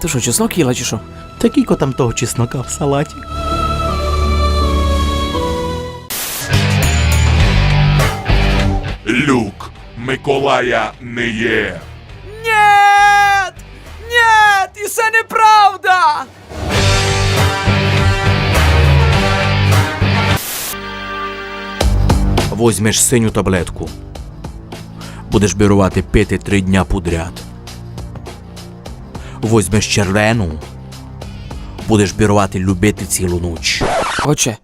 Ти що, чеснок їла чи що? Та кілько там того чеснока в салаті. Люк Миколая не є. Нет! Нет! І це неправда! Возьмеш синю таблетку. Будеш бірувати пити три дня подряд. Возьмеш червону. Будеш бірувати любити цілу ніч. Отче,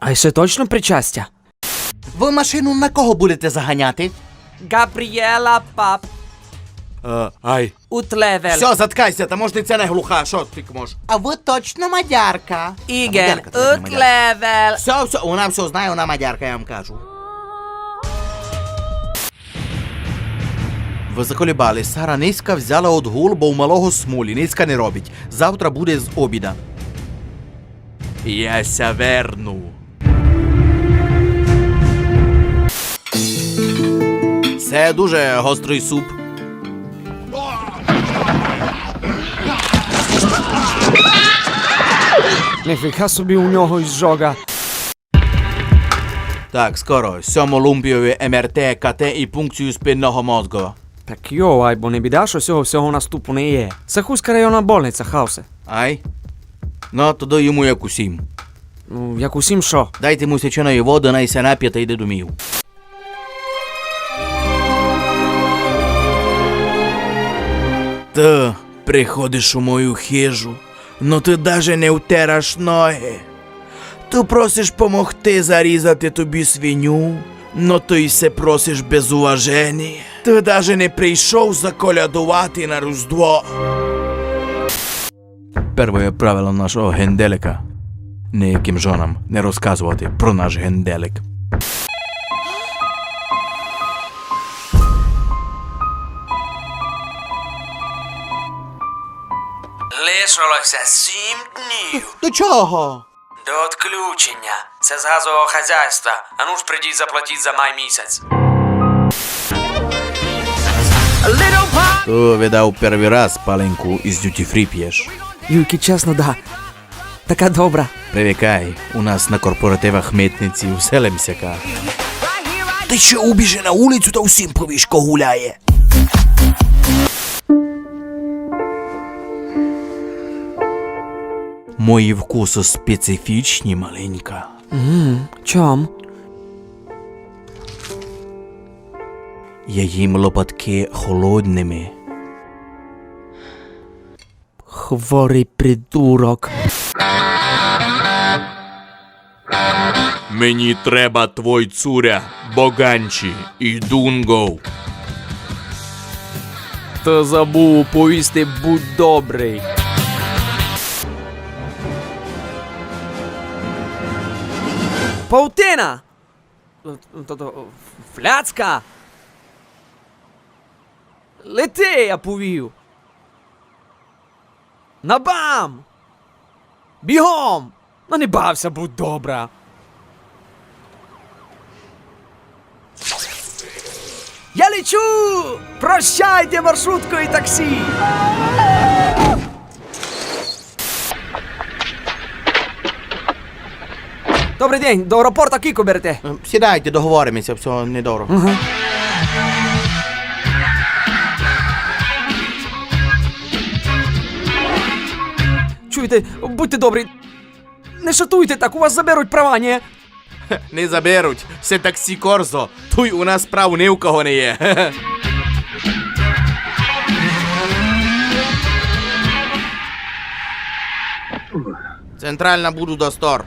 а ще точно причастя? Ви машину на кого будете заганяти? Габріела пап Е, ай. утлевел. Все, заткайся, та може ти це не глуха, що ти можеш? А ви точно мадярка. Мадярка. утлевел. Все, все, вона все знає, вона мадярка, я вам кажу. Ви заколебали, Сара низька взяла отгул, бо у малого смолі, низька не робить. Завтра буде з обіда. Яся верну. Це дуже гострий суп. Нифіга собі у нього із жога. Так, скоро. Сьому лумпіові МРТ, КТ і пункцію спинного мозку. Так йо, ай, бо не біда, що цього всього наступу не є. Це хуська районна больниця, хаусе. Ай? Ну, тоді йому як усім. Ну, як усім що? Дайте йому сеченої води, най се нап'є та йде домів. Ти приходиш у мою хижу, но ти даже не втераш ноги. Ти просиш помогти зарізати тобі свиню, но ти й се просиш без уваження. Ти даже не прийшов заколядувати на Різдво. Перше правило нашого генделика ніяким жонам не розказувати про наш генделик. Лишилося сім днів До чого? до відключення. Це з газового хазяйства. А ну ж прийдіть заплатіть за май місяць. То видав перший раз паленьку із дюті фрі п'єш. Юки, чесно, да. Така добра. Привикай, у нас на корпоративах митниці вселимся Ти ще убіжи на вулицю та усім повіш, ко гуляє. Мої вкуси специфічні, маленька. Чом? Я їм лопатки холодними. Хворий придурок. Мені треба твой цуря, Боганчі і Дунго. Та забув повісти будь добрий. Паутина! Фляцка! Лети, я повів! На бам! Бігом! Ну не бався, будь добра! Я лечу! Прощайте, маршрутку і таксі! Добрий день, до аеропорта Кіко берете. Сідайте, договоримося, все недорого. Чуєте, будьте добрі. Не шатуйте так, у вас заберуть права, ні? Не заберуть, все таксі Корзо. Туй у нас прав ні у кого не є. Центральна буду до стор.